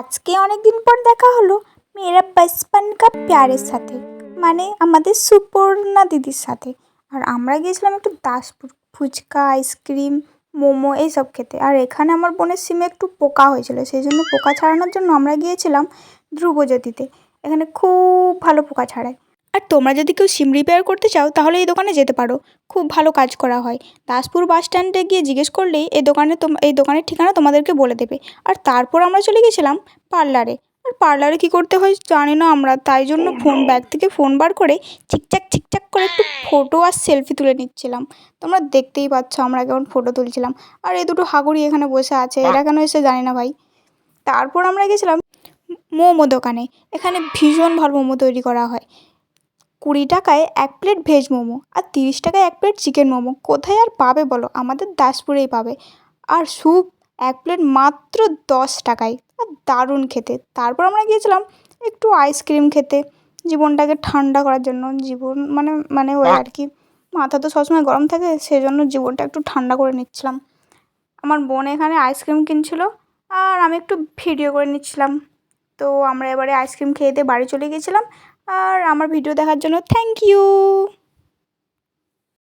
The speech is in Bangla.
আজকে অনেক দিন পর দেখা হলো মেয়েরা বাচপান কা প্যারের সাথে মানে আমাদের সুপর্ণা দিদির সাথে। আর আমরা গিয়েছিলাম একটু দাসপুর, ফুচকা, আইসক্রিম, মোমো এইসব খেতে। আর এখানে আমার বোনের সিমে একটু পোকা হয়েছিল, সেই জন্য পোকা ছাড়ানোর জন্য আমরা গিয়েছিলাম ধ্রুবজ্যোতিতে এখানে খুব ভালো পোকা ছাড়ায়। আর তোমরা যদি কেউ সিম রিপেয়ার করতে চাও তাহলে এই দোকানে যেতে পারো। খুব ভালো কাজ করা হয়। দাসপুর বাস স্ট্যান্ডে গিয়ে জিজ্ঞেস করলেই এই দোকানে তোম এই দোকানের ঠিকানা তোমাদেরকে বলে দেবে। আর তারপর আমরা চলে গেছিলাম পার্লারে আর পার্লারে কী করতে হয় জানি না আমরা তাই জন্য ফোন ব্যাগ থেকে ফোন বার করে ঠিকঠাক ঠিকঠাক করে একটু ফটো আর সেলফি তুলে নিচ্ছিলাম। তোমরা দেখতেই পাচ্ছ আমরা কেমন ফটো তুলছিলাম। আর এই দুটো হাগুড়ি এখানে বসে আছে এরা কেন এসে জানি না ভাই? তারপর আমরা গেছিলাম মোমো দোকানে। এখানে ভীষণ ভালো মোমো তৈরি করা হয়। কুড়ি টাকায় এক প্লেট ভেজ মোমো আর তিরিশ টাকায় এক প্লেট চিকেন মোমো। কোথায় আর পাবে বলো? আমাদের দাসপুরেই পাবে। আর স্যুপ, এক প্লেট মাত্র দশ টাকায়। আর দারুণ খেতে। তারপর আমরা গিয়েছিলাম একটু আইসক্রিম খেতে। জীবনটাকে ঠান্ডা করার জন্য। জীবন মানে মানে ওই আর কি। মাথা তো সবসময় গরম থাকে, সেজন্য জীবনটা একটু ঠান্ডা করে নিচ্ছিলাম। আমার বোন এখানে আইসক্রিম কিনছিল, আর আমি একটু ভিডিও করে নিচ্ছিলাম। তো আমরা এবারে আইসক্রিম খেয়ে দিয়ে বাড়ি চলে গেছিলাম আর আমার ভিডিও দেখার জন্য থ্যাংক ইউ